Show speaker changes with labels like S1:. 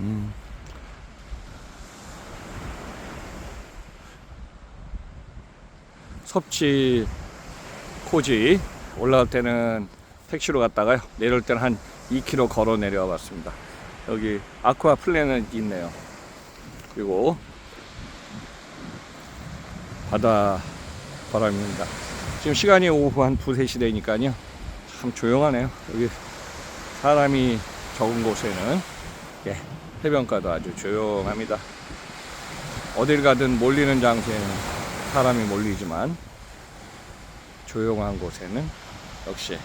S1: 음. 섭지 코지 올라갈 때는 택시로 갔다가요. 내려올 때는 한 2km 걸어 내려와 봤습니다. 여기 아쿠아 플래닛 있네요. 그리고 바다 바람입니다. 지금 시간이 오후 한 2, 3시 되니까요. 참 조용하네요. 여기 사람이 적은 곳에는 예, 해변가도 아주 조용합니다. 어딜 가든 몰리는 장소에는 사람이 몰리지만 조용한 곳에는 역시